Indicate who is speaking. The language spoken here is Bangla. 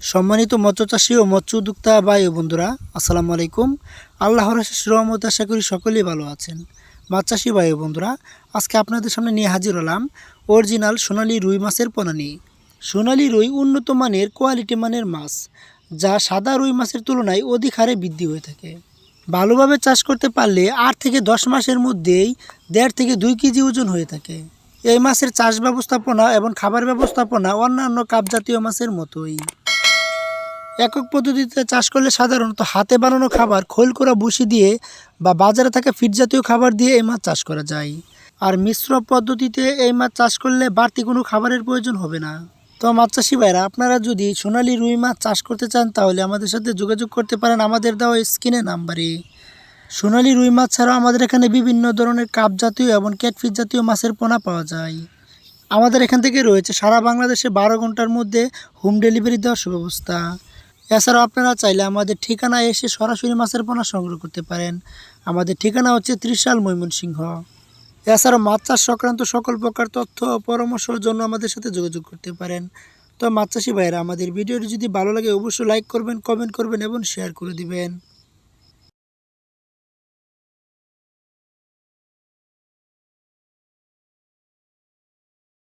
Speaker 1: সম্মানিত মৎস্য চাষী ও মৎস্য উদ্যোক্তা ভাই বন্ধুরা, আসসালামু আলাইকুম। আল্লাহর রহমত আশা করি সকলেই ভালো আছেন। মাছ চাষী ভাই বন্ধুরা, আজকে আপনাদের সামনে নিয়ে হাজির হলাম অরিজিনাল সোনালী রুই মাছের পোনা নিয়ে সোনালী রুই উন্নত মানের, কোয়ালিটি মানের মাছ, যা সাদা রুই মাছের তুলনায় অধিক হারে বৃদ্ধি হয়ে থাকে। ভালোভাবে চাষ করতে পারলে আট থেকে দশ মাসের মধ্যেই দেড় থেকে দুই কেজি ওজন হয়ে থাকে। এই মাছের চাষ ব্যবস্থাপনা এবং খাবার ব্যবস্থাপনা অন্যান্য কাপ জাতীয় মাছের মতোই। একক পদ্ধতিতে চাষ করলে সাধারণত হাতে বানানো খাবার খোল করা বসি দিয়ে বা বাজারে থাকা ফিট জাতীয় খাবার দিয়ে এই মাছ চাষ করা যায়। আর মিশ্র পদ্ধতিতে এই মাছ চাষ করলে বাড়তি কোনো খাবারের প্রয়োজন হবে না। তো মাছ চাষি ভাইরা, আপনারা যদি সোনালি রুই মাছ চাষ করতে চান, তাহলে আমাদের সাথে যোগাযোগ করতে পারেন আমাদের দেওয়া স্ক্রিনে নাম্বারে। সোনালি রুই মাছ ছাড়াও আমাদের এখানে বিভিন্ন ধরনের কাপ জাতীয় এবং ক্যাটফিট জাতীয় মাছের পোনা পাওয়া যায়। আমাদের এখান থেকে রয়েছে সারা বাংলাদেশে বারো ঘণ্টার মধ্যে হোম ডেলিভারি দেওয়ার সুব্যবস্থা। এছাড়াও আপনারা চাইলে আমাদের ঠিকানায় এসে সরাসরি মাছের পোনা সংগ্রহ করতে পারেন। আমাদের ঠিকানা হচ্ছে ত্রিশাল ময়মনসিংহ। এছাড়াও মাছ চাষ সংক্রান্ত সকল প্রকার তথ্য ও পরামর্শের জন্য আমাদের সাথে যোগাযোগ করতে পারেন। তো মাছ চাষি ভাইয়েরা, আমাদের ভিডিওটি যদি ভালো লাগে, অবশ্যই লাইক করবেন কমেন্ট করবেন এবং শেয়ার করে দিবেন।